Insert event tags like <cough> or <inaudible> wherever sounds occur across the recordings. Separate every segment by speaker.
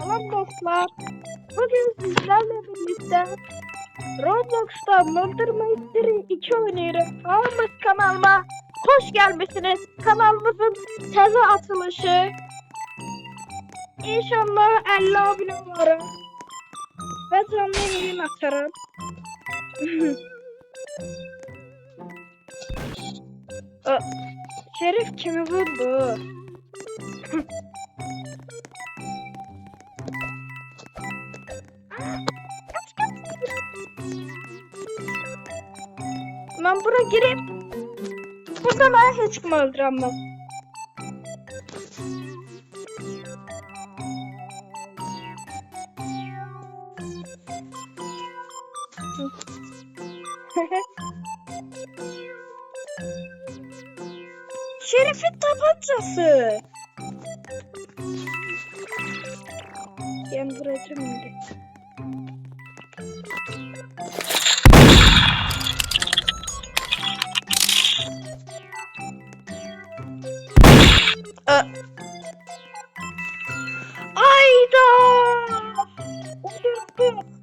Speaker 1: Selam dostlar. Bugün sizlerle birlikte Roblox'ta Murder Mystery 2 oynuyoruz. Ağımız kanalıma hoş gelmişsiniz. Kanalımızın teze atılışı. İnşallah 50 abone olurum. Ve canlı yayın açarım. <laughs> Aa, Şerif kimi vurdu? <laughs> Ben buraya gireyim. Burada ben hiç kim öldüremem. <laughs> Şerif'in tabancası. Ben buraya şimdi. 对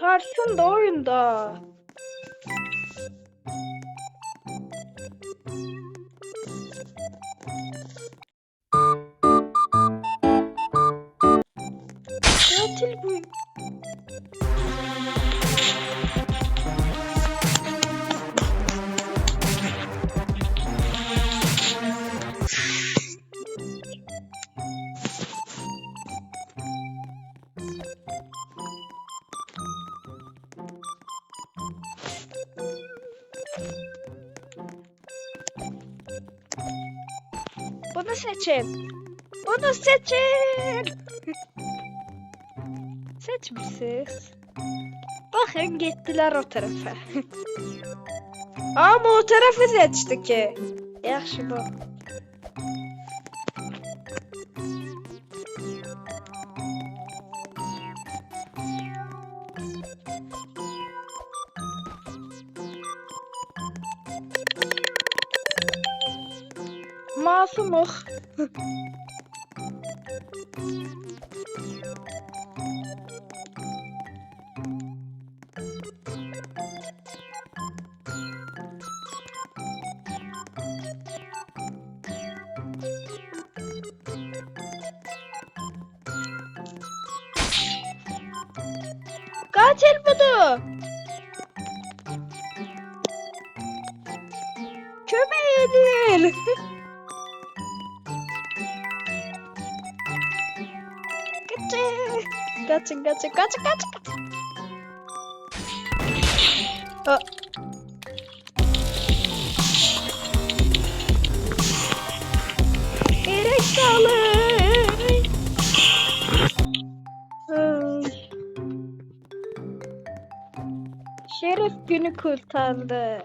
Speaker 1: Tutarsın da oyunda. Bunu seçin. Bunu seçin. Seçmişsiniz. Bakın gittiler o tarafa. <laughs> Ama o tarafı seçti ki. Yaxşı bu. Masumuk. Katil budu. Kömeğin. <laughs> Kaçın. Kaçın kaçın kaçın kaçın. kaçın. Aa. Gerek sağlık. Ay. Şeref günü kurtardı.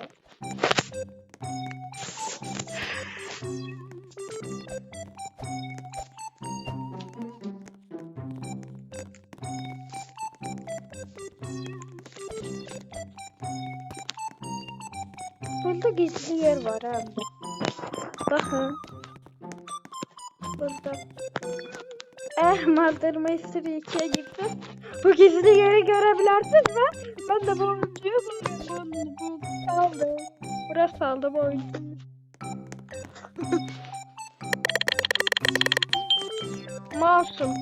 Speaker 1: Burada gizli yer var abi. Bakın. Burada. Eh Murder Mystery 2'ye gittim. Bu gizli yeri görebilirsiniz ve ben de bu oyuncuyu buldum. Bu, bu aldım. Burası aldım oyuncuyu. Masum.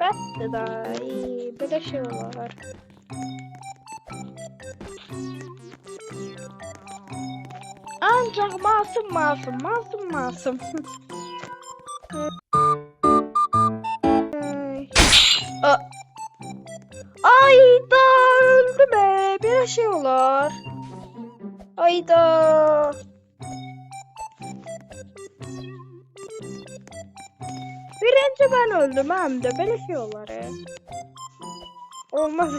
Speaker 1: Ben de <laughs> daha iyi. Bir de şey var. Ancak masum masum masum masum. Ay. A- Ayda öldü be. Bir yaşıyorlar. Ayda. Birinci ben öldüm hem de belirtiyorlar ya. Olmaz.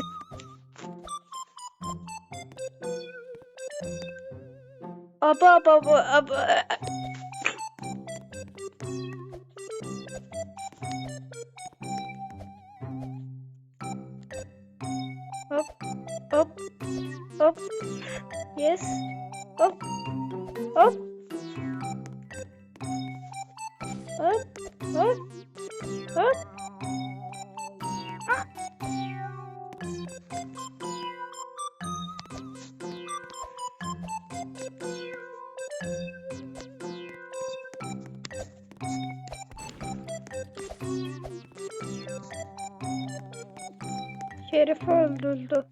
Speaker 1: Up, up, up, up, up. Up, up. Yes. Up, up. Up, up, up. Şerif öldürdü.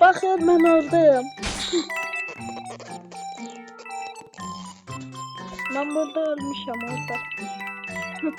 Speaker 1: Bakın ben öldüm. ben burada ölmüşüm orada. Da.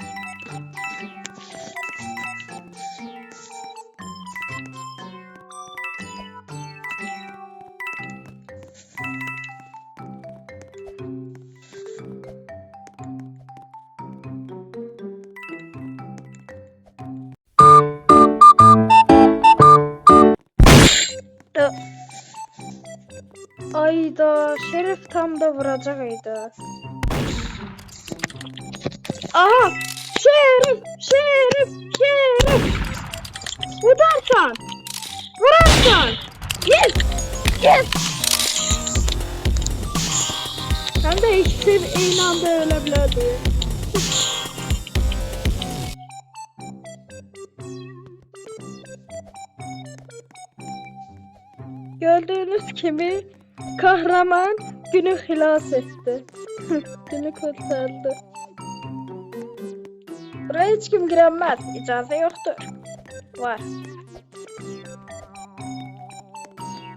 Speaker 1: Ayda Şerif tam da vuracak ayda. Aha! Şerif! Şerif! Şerif! Vurarsan! Vurarsan! Yes! Yes! Hem de ikisi aynı anda ölebilirdi. Gördüğünüz gibi kahraman günü hilas etti. <laughs> günü kurtardı. Buraya hiç kim giremez. İcaze yoktur. Var.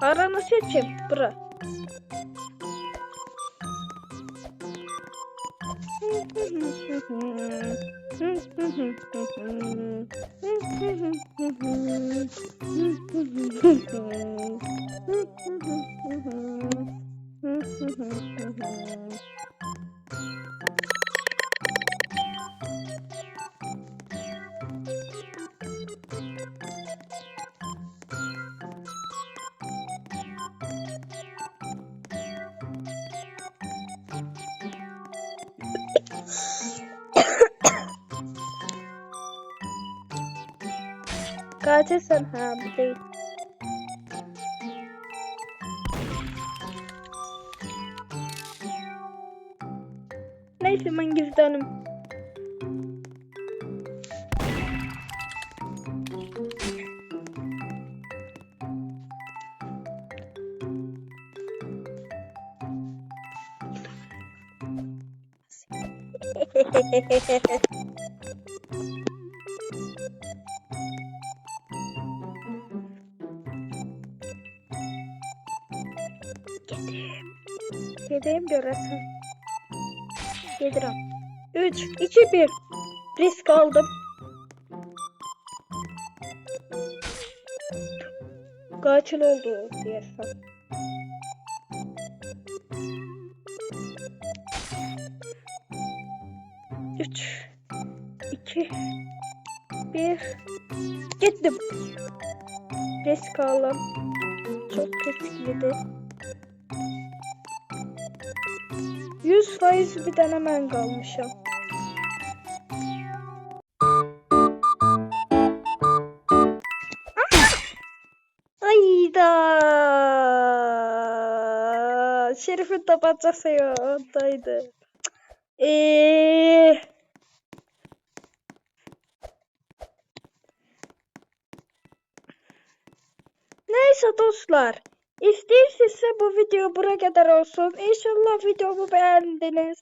Speaker 1: Aranı seçin. Bura. <laughs> Katil sen ha bu değil. Neyse ben. <laughs> Gideyim göresin. Gelirim. 3, 2, 1. Risk aldım. Kaçın oldu diyersem. Üç, iki, bir. Gittim. Risk aldım. Çok riskliydi. 100 faiz bir denemen kalmışım. Ayda. Şerif'in tabancası yoldaydı. Eee. Neyse dostlar. İstəyirsinizsə bu video bura qədər olsun. İnşallah videomu beğendiniz.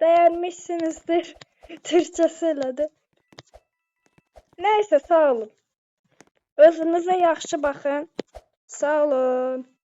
Speaker 1: Beğenmişsinizdir. <laughs> Türkçesi elədi. Neyse sağ olun. Özünüzə yaxşı baxın. Sağ olun.